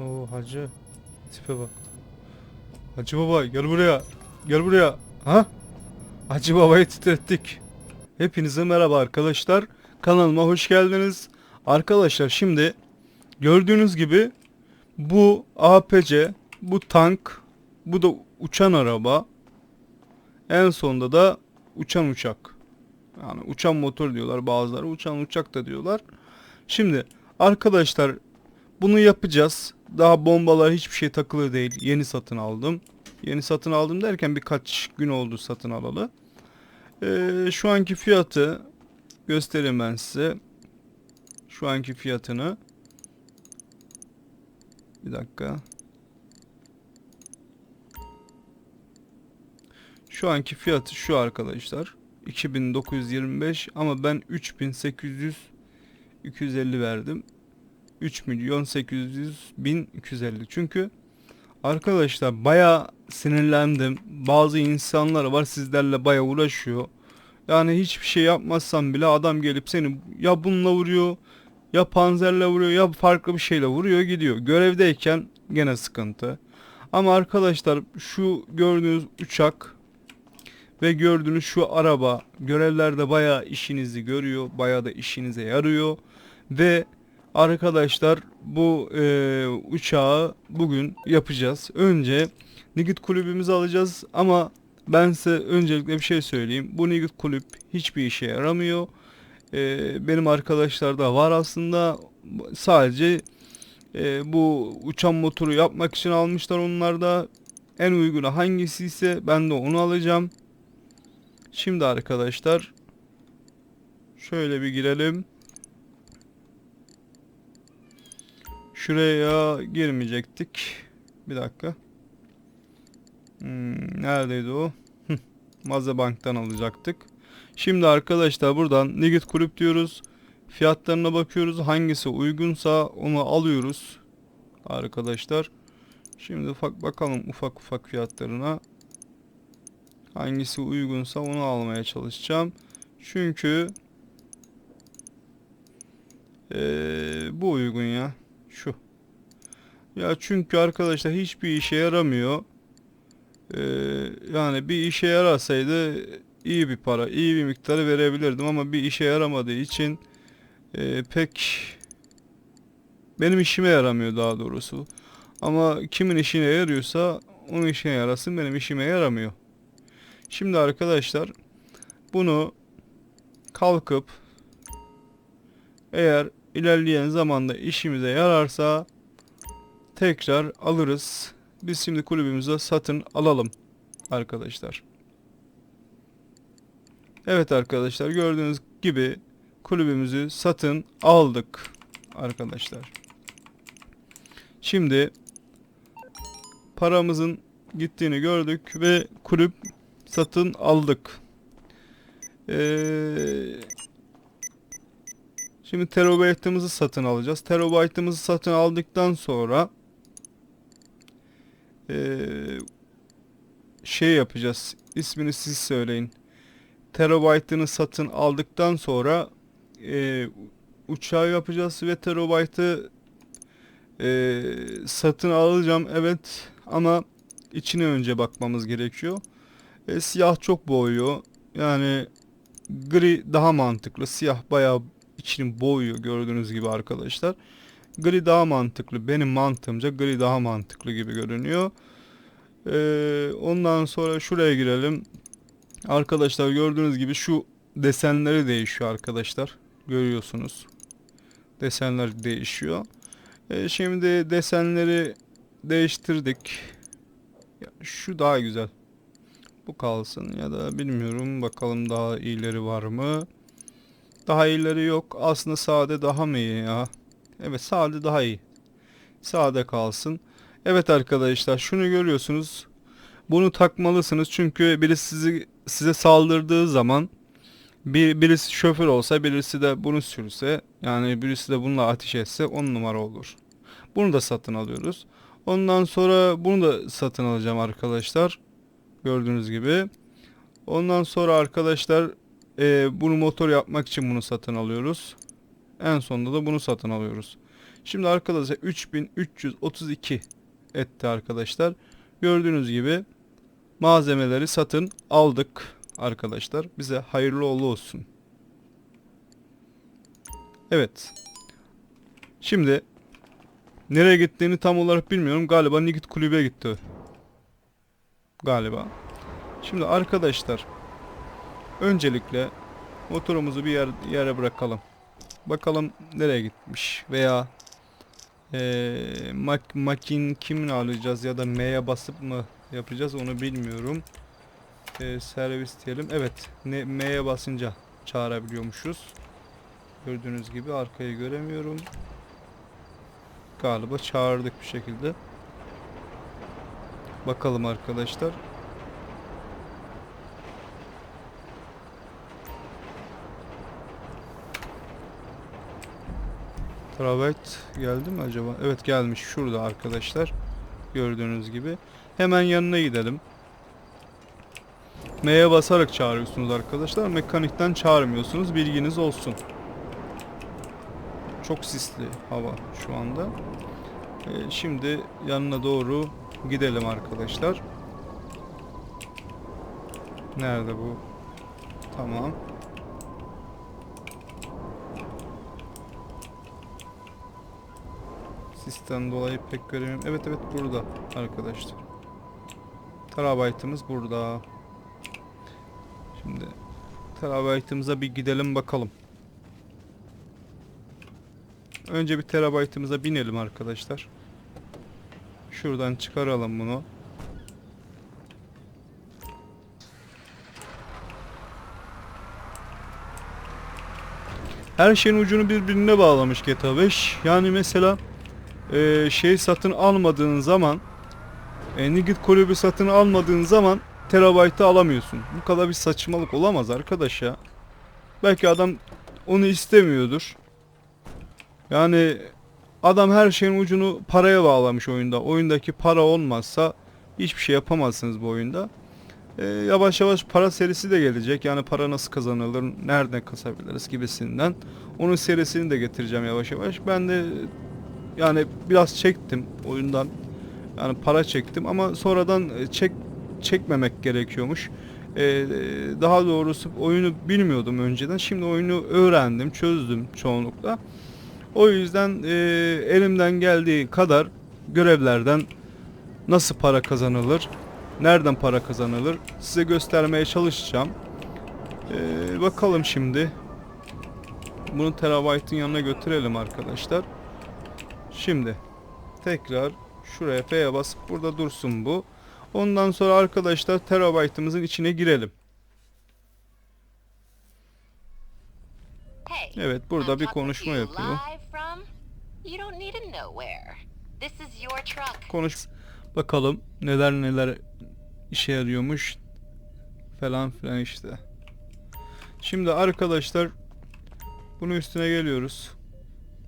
Oo hacı. Tipe bak. Hacı baba gel buraya. Gel buraya. Ha? Hacı babayı titrettik. Hepinize merhaba arkadaşlar. Kanalıma hoş geldiniz. Arkadaşlar şimdi gördüğünüz gibi bu APC, bu tank, bu da uçan araba. En sonunda da uçan uçak. Yani uçan motor diyorlar bazıları, uçan uçak da diyorlar. Şimdi arkadaşlar bunu yapacağız. Daha bombalar hiçbir şey takılı değil. Yeni satın aldım. Yeni satın aldım derken birkaç gün oldu satın alalı. Ee, şu anki fiyatı göstereyim ben size. Şu anki fiyatını. Bir dakika. Şu anki fiyatı şu arkadaşlar. 2925 ama ben 3800 250 verdim. 3 milyon 800 bin 250. Çünkü arkadaşlar baya sinirlendim. Bazı insanlar var sizlerle baya uğraşıyor. Yani hiçbir şey yapmazsan bile adam gelip seni ya bununla vuruyor ya panzerle vuruyor ya farklı bir şeyle vuruyor gidiyor. Görevdeyken gene sıkıntı. Ama arkadaşlar şu gördüğünüz uçak ve gördüğünüz şu araba görevlerde bayağı işinizi görüyor. Bayağı da işinize yarıyor. Ve arkadaşlar bu e, uçağı bugün yapacağız. Önce Nigit kulübümüzü alacağız ama ben size öncelikle bir şey söyleyeyim. Bu Nigit kulüp hiçbir işe yaramıyor. E, benim arkadaşlar da var aslında. Sadece e, bu uçan motoru yapmak için almışlar onlar da. En uygunu hangisi ise ben de onu alacağım. Şimdi arkadaşlar şöyle bir girelim. Şuraya girmeyecektik. Bir dakika. Hmm, neredeydi o? Hıh, Mazebank'tan alacaktık. Şimdi arkadaşlar buradan Nigit Kulüp diyoruz. Fiyatlarına bakıyoruz. Hangisi uygunsa onu alıyoruz. Arkadaşlar. Şimdi ufak bakalım ufak ufak fiyatlarına. Hangisi uygunsa onu almaya çalışacağım. Çünkü eee, bu uygun ya. Şu. Ya çünkü arkadaşlar hiçbir işe yaramıyor. Eee, yani bir işe yarasaydı iyi bir para, iyi bir miktarı verebilirdim ama bir işe yaramadığı için eee, pek benim işime yaramıyor daha doğrusu. Ama kimin işine yarıyorsa onun işine yarasın benim işime yaramıyor. Şimdi arkadaşlar bunu kalkıp eğer ilerleyen zamanda işimize yararsa tekrar alırız. Biz şimdi kulübümüze satın alalım arkadaşlar. Evet arkadaşlar gördüğünüz gibi kulübümüzü satın aldık arkadaşlar. Şimdi paramızın gittiğini gördük ve kulüp satın aldık. Ee, şimdi terabaytımızı satın alacağız. Terabaytımızı satın aldıktan sonra ee, şey yapacağız. İsmini siz söyleyin. Terabaytını satın aldıktan sonra ee, uçağı yapacağız ve terabaytı ee, satın alacağım evet ama içine önce bakmamız gerekiyor. E, siyah çok boğuyor. Yani gri daha mantıklı. Siyah bayağı içini boğuyor gördüğünüz gibi arkadaşlar. Gri daha mantıklı. Benim mantığımca gri daha mantıklı gibi görünüyor. E, ondan sonra şuraya girelim. Arkadaşlar gördüğünüz gibi şu desenleri değişiyor arkadaşlar. Görüyorsunuz. Desenler değişiyor. E, şimdi desenleri değiştirdik. Ya, şu daha güzel. Bu kalsın ya da bilmiyorum bakalım daha iyileri var mı? Daha iyileri yok. Aslında sade daha mı iyi ya? Evet sade daha iyi. Sade kalsın. Evet arkadaşlar şunu görüyorsunuz. Bunu takmalısınız çünkü birisi sizi size saldırdığı zaman bir birisi şoför olsa birisi de bunu sürse yani birisi de bununla ateş etse on numara olur. Bunu da satın alıyoruz. Ondan sonra bunu da satın alacağım arkadaşlar. Gördüğünüz gibi. Ondan sonra arkadaşlar e, bunu motor yapmak için bunu satın alıyoruz. En sonunda da bunu satın alıyoruz. Şimdi arkadaşlar 3332 etti arkadaşlar. Gördüğünüz gibi malzemeleri satın aldık arkadaşlar. Bize hayırlı olsun. Evet. Şimdi nereye gittiğini tam olarak bilmiyorum. Galiba Nigit kulübe gitti. Galiba. Şimdi arkadaşlar öncelikle motorumuzu bir yer, yere bırakalım. Bakalım nereye gitmiş veya eee mak makin kimin alacağız ya da M'ye basıp mı yapacağız onu bilmiyorum. Eee, servis diyelim. Evet. M'ye basınca çağırabiliyormuşuz. Gördüğünüz gibi arkayı göremiyorum. Galiba çağırdık bir şekilde. Bakalım arkadaşlar. Travert geldi mi acaba? Evet gelmiş şurada arkadaşlar. Gördüğünüz gibi. Hemen yanına gidelim. M'ye basarak çağırıyorsunuz arkadaşlar. Mekanikten çağırmıyorsunuz. Bilginiz olsun. Çok sisli hava şu anda. Ee, şimdi yanına doğru gidelim arkadaşlar. Nerede bu? Tamam. Sisten dolayı pek göremiyorum. Evet evet burada arkadaşlar. Terabaytımız burada. Şimdi terabaytımıza bir gidelim bakalım. Önce bir terabaytımıza binelim arkadaşlar. Şuradan çıkaralım bunu. Her şeyin ucunu birbirine bağlamış GTA 5. Yani mesela e, şey satın almadığın zaman e, Nigit kulübü satın almadığın zaman terabaytı alamıyorsun. Bu kadar bir saçmalık olamaz arkadaş ya. Belki adam onu istemiyordur. Yani adam her şeyin ucunu paraya bağlamış oyunda. Oyundaki para olmazsa hiçbir şey yapamazsınız bu oyunda. Ee, yavaş yavaş para serisi de gelecek. Yani para nasıl kazanılır, nereden kasabiliriz gibisinden. Onun serisini de getireceğim yavaş yavaş. Ben de yani biraz çektim oyundan. Yani para çektim ama sonradan e, çek çekmemek gerekiyormuş. Ee, daha doğrusu oyunu bilmiyordum önceden. Şimdi oyunu öğrendim, çözdüm çoğunlukla. O yüzden e, elimden geldiği kadar görevlerden nasıl para kazanılır, nereden para kazanılır size göstermeye çalışacağım. E, bakalım şimdi. Bunu terabaytın yanına götürelim arkadaşlar. Şimdi tekrar şuraya F'ye basıp burada dursun bu. Ondan sonra arkadaşlar terabaytımızın içine girelim. Hey, Evet burada bir konuşma yapıyor. Konuş bakalım neler neler işe yarıyormuş falan filan işte. Şimdi arkadaşlar bunun üstüne geliyoruz.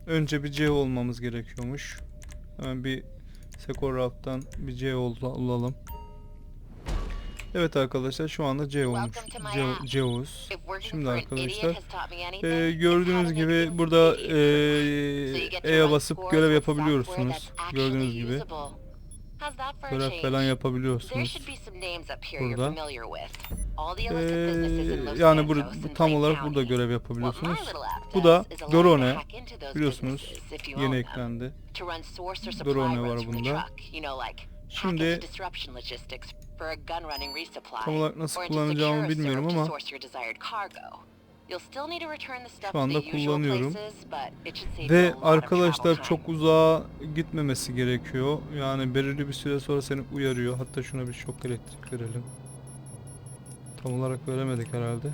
Önce bir C olmamız gerekiyormuş. Hemen bir Sekor Rap'tan bir C ol- alalım. Evet arkadaşlar şu anda C olmuş. C, working Şimdi arkadaşlar, it's gördüğünüz gibi burada to E'ye basıp görev yapabiliyorsunuz. Gördüğünüz gibi. How's that for a Görev change? falan There yapabiliyorsunuz. should be some names up here you're Burada. familiar with. All the illicit businesses in Ee, Los yani bu, Santos bu and tam olarak burada County. görev What my yapabiliyorsunuz. little app Bu da does is allow you to drone. hack into those Biliyorsunuz businesses if you yeni them. eklendi. To run source or supply Drone runs var from the bunda. truck. You know like Şimdi package disruption logistics for a gun running resupply. Tam olarak nasıl or into kullanacağımı bilmiyorum to ama source your desired cargo. Şu anda kullanıyorum. Ve arkadaşlar çok uzağa gitmemesi gerekiyor. Yani belirli bir süre sonra seni uyarıyor. Hatta şuna bir şok elektrik verelim. Tam olarak veremedik herhalde.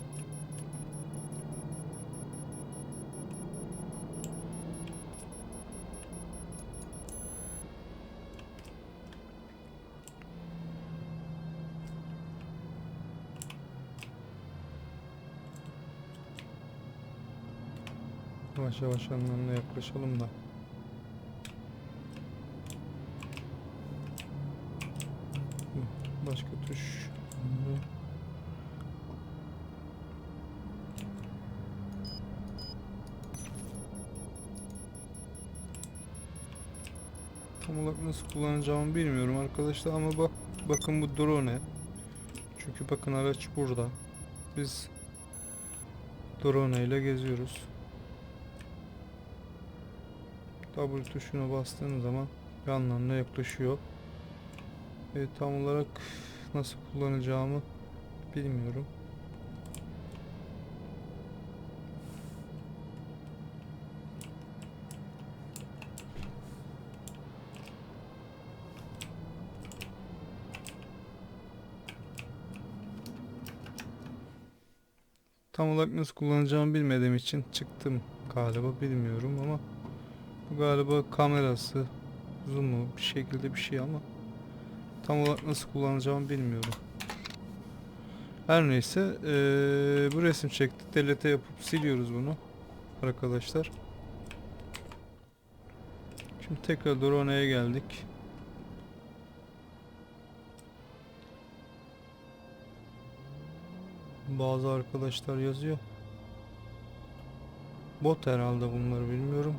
Yavaş yavaş yanlarına yaklaşalım da. Başka tuş. Tam olarak nasıl kullanacağımı bilmiyorum arkadaşlar ama bak bakın bu drone. Çünkü bakın araç burada. Biz drone ile geziyoruz. W tuşuna bastığınız zaman yanlarına yaklaşıyor. E, tam olarak nasıl kullanacağımı bilmiyorum. Tam olarak nasıl kullanacağımı bilmediğim için çıktım galiba bilmiyorum ama bu galiba kamerası zoom'u bir şekilde bir şey ama tam olarak nasıl kullanacağımı bilmiyorum. Her neyse eee, bu resim çektik. Delete yapıp siliyoruz bunu arkadaşlar. Şimdi tekrar drone'ye geldik. Bazı arkadaşlar yazıyor. Bot herhalde bunları bilmiyorum.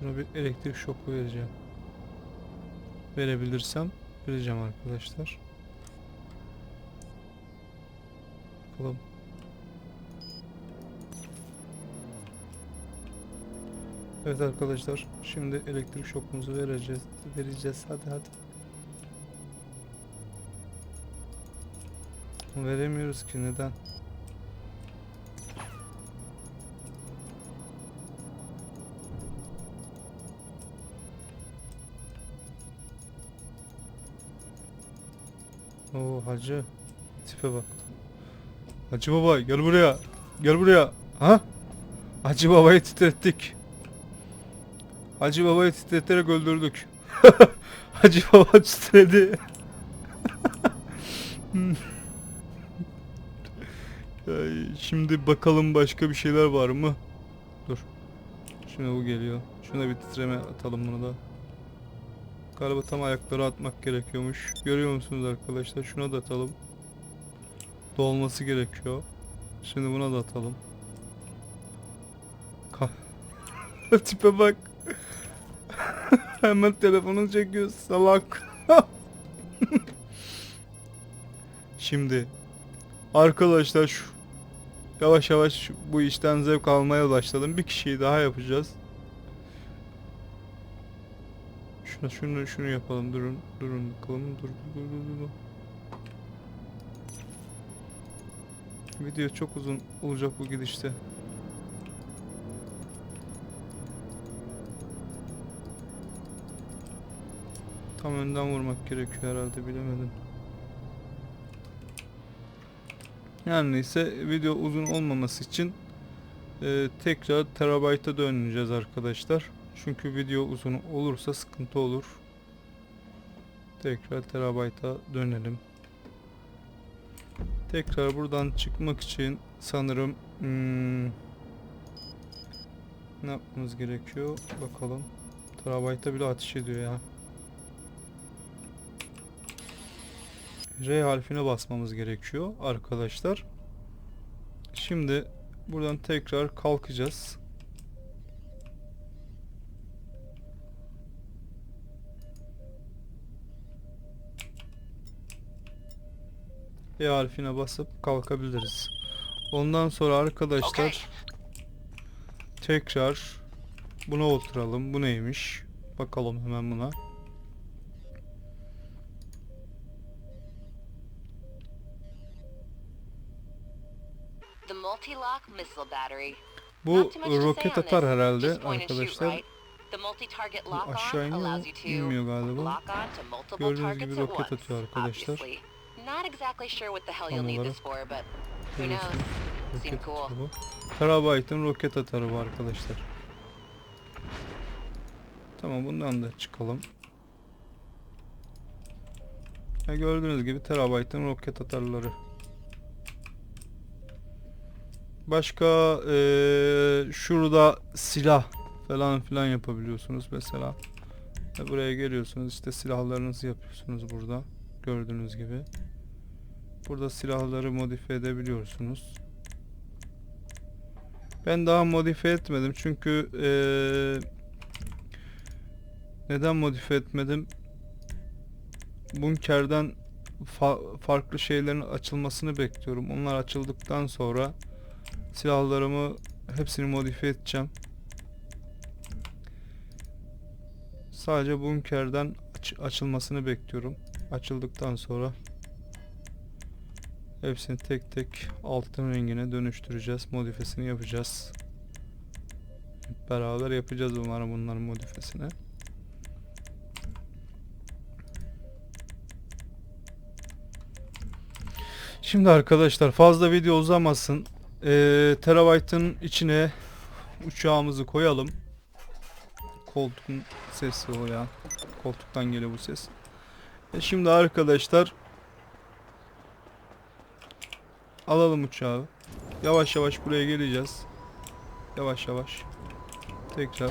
Şuna bir elektrik şoku vereceğim. Verebilirsem vereceğim arkadaşlar. Bakalım. Evet arkadaşlar şimdi elektrik şokumuzu vereceğiz. Vereceğiz hadi hadi. Veremiyoruz ki neden? Oo hacı tipe bak. Hacı baba gel buraya. Gel buraya. Ha? Hacı babayı titrettik. Hacı babayı titreterek öldürdük. Hacı baba titredi. Şimdi bakalım başka bir şeyler var mı? Dur. Şuna bu geliyor. Şuna bir titreme atalım bunu da. Galiba tam ayakları atmak gerekiyormuş. Görüyor musunuz arkadaşlar? Şuna da atalım. Dolması gerekiyor. Şimdi buna da atalım. Tipe bak. Hemen telefonunu çekiyor salak. Şimdi arkadaşlar şu yavaş yavaş bu işten zevk almaya başladım. Bir kişiyi daha yapacağız. Şunu şunu şunu yapalım. Durun durun bakalım. Dur dur dur dur. Video çok uzun olacak bu gidişte. Tam önden vurmak gerekiyor herhalde bilemedim. Yani neyse video uzun olmaması için e, tekrar terabayta döneceğiz arkadaşlar. Çünkü video uzun olursa sıkıntı olur. Tekrar terabayta dönelim. Tekrar buradan çıkmak için sanırım hmm, ne yapmamız gerekiyor bakalım. Terabayta bile ateş ediyor ya. R harfine basmamız gerekiyor arkadaşlar. Şimdi buradan tekrar kalkacağız. E harfine basıp kalkabiliriz. Ondan sonra arkadaşlar Okay. tekrar buna oturalım. Bu neymiş? Bakalım hemen buna. Bu roket atar herhalde arkadaşlar. Bu aşağı iniyor mu? İnmiyor galiba. Gördüğünüz gibi roket atıyor arkadaşlar. Not exactly sure what the hell you'll need this for, but who knows? Görüyorsunuz. Seem Roket cool. Terabyte'ın roket atarı bu arkadaşlar. Tamam bundan da çıkalım. Ya gördüğünüz gibi terabyte'ın roket atarları. Başka eee, şurada silah falan filan yapabiliyorsunuz mesela. Ve buraya geliyorsunuz işte silahlarınızı yapıyorsunuz burada. Gördüğünüz gibi. Burada silahları modifiye edebiliyorsunuz. Ben daha modifiye etmedim çünkü eee, neden modifiye etmedim? Bunkerden fa- farklı şeylerin açılmasını bekliyorum. Onlar açıldıktan sonra silahlarımı hepsini modifiye edeceğim. Sadece bunkerden aç- açılmasını bekliyorum. Açıldıktan sonra hepsini tek tek altın rengine dönüştüreceğiz. Modifesini yapacağız. Beraber yapacağız umarım bunların modifesini. Şimdi arkadaşlar fazla video uzamasın. Ee, terabyte'ın içine uçağımızı koyalım. Koltuğun sesi o ya. Koltuktan geliyor bu ses. E şimdi arkadaşlar alalım uçağı. Yavaş yavaş buraya geleceğiz. Yavaş yavaş. Tekrar.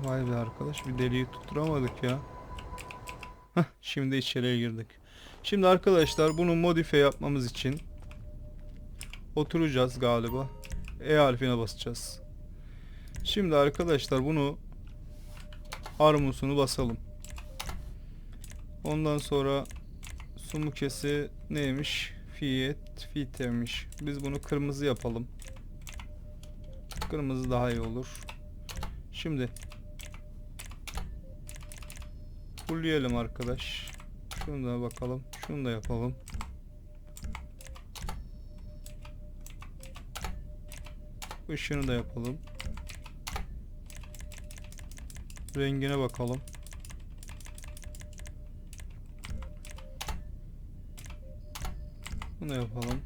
Vay be arkadaş bir deliği tutturamadık ya. Heh, şimdi içeriye girdik. Şimdi arkadaşlar bunu modifiye yapmamız için oturacağız galiba. E harfine basacağız. Şimdi arkadaşlar bunu armusunu basalım. Ondan sonra sumukesi neymiş? Fiyet, fitevmiş. Biz bunu kırmızı yapalım. Kırmızı daha iyi olur. Şimdi fullleyelim arkadaş. Şunu da bakalım. Şunu da yapalım. Işığını da yapalım. Rengine bakalım. Bunu yapalım.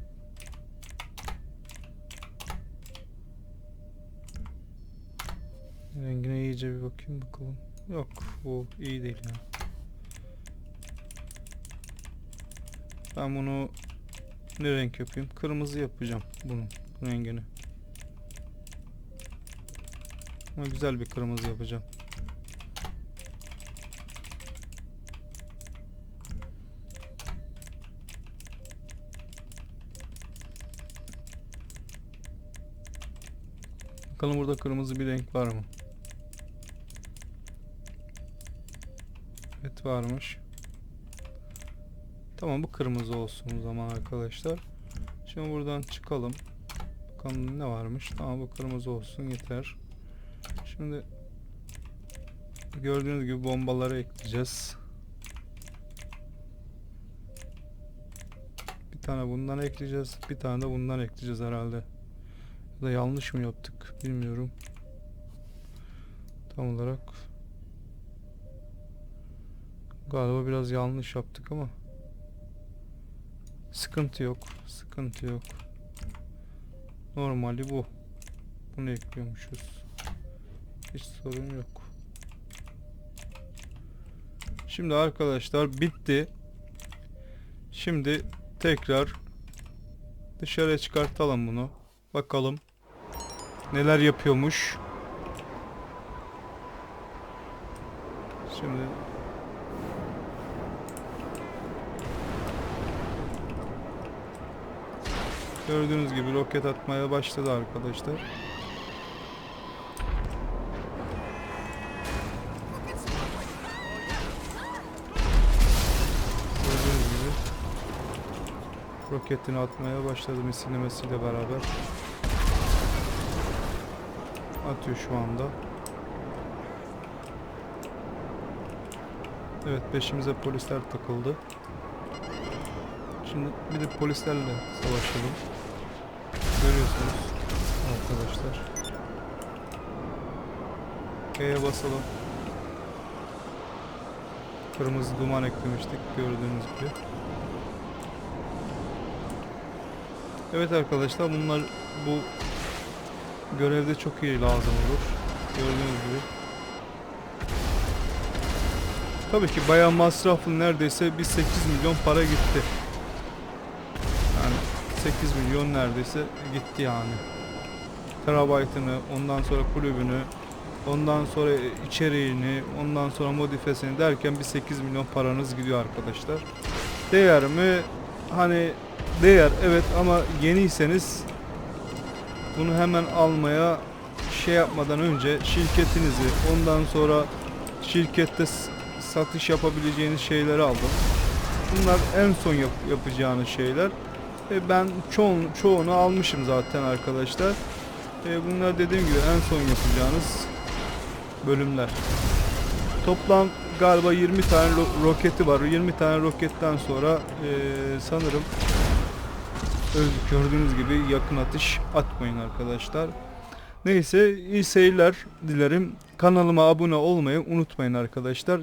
Rengine iyice bir bakayım bakalım. Yok bu iyi değil ya. Ben bunu ne renk yapayım? Kırmızı yapacağım bunun rengini. Ama güzel bir kırmızı yapacağım. Bakalım burada kırmızı bir renk var mı? Evet varmış. Tamam bu kırmızı olsun o zaman arkadaşlar. Şimdi buradan çıkalım. Bakalım ne varmış. Tamam bu kırmızı olsun yeter. Şimdi gördüğünüz gibi bombaları ekleyeceğiz. Bir tane bundan ekleyeceğiz. Bir tane de bundan ekleyeceğiz herhalde. Ya da yanlış mı yaptık bilmiyorum. Tam olarak galiba biraz yanlış yaptık ama sıkıntı yok. Sıkıntı yok. Normali bu. Bunu ekliyormuşuz. Hiç sorun yok. Şimdi arkadaşlar bitti. Şimdi tekrar dışarıya çıkartalım bunu. Bakalım neler yapıyormuş. Şimdi gördüğünüz gibi roket atmaya başladı arkadaşlar. Gördüğünüz gibi roketini atmaya başladı misillemesiyle beraber. Atıyor şu anda. Evet peşimize polisler takıldı. Şimdi bir de polislerle savaşalım. Görüyorsunuz arkadaşlar. E'ye basalım. Kırmızı duman eklemiştik gördüğünüz gibi. Evet arkadaşlar bunlar bu görevde çok iyi lazım olur. Gördüğünüz gibi. Tabii ki bayağı masraflı neredeyse bir 8 milyon para gitti. Yani 8 milyon neredeyse gitti yani. Terabaytını, ondan sonra kulübünü, ondan sonra içeriğini, ondan sonra modifesini derken bir 8 milyon paranız gidiyor arkadaşlar. Değer mi? Hani değer evet ama yeniyseniz bunu hemen almaya şey yapmadan önce şirketinizi ondan sonra şirkette satış yapabileceğiniz şeyleri aldım. Bunlar en son yap- yapacağınız şeyler. E, ben çoğunu, çoğunu almışım zaten arkadaşlar. E, bunlar dediğim gibi en son yapacağınız bölümler. Toplam galiba 20 tane ro- roketi var. 20 tane roketten sonra e, sanırım gördüğünüz gibi yakın atış atmayın arkadaşlar. Neyse iyi seyirler dilerim. Kanalıma abone olmayı unutmayın arkadaşlar.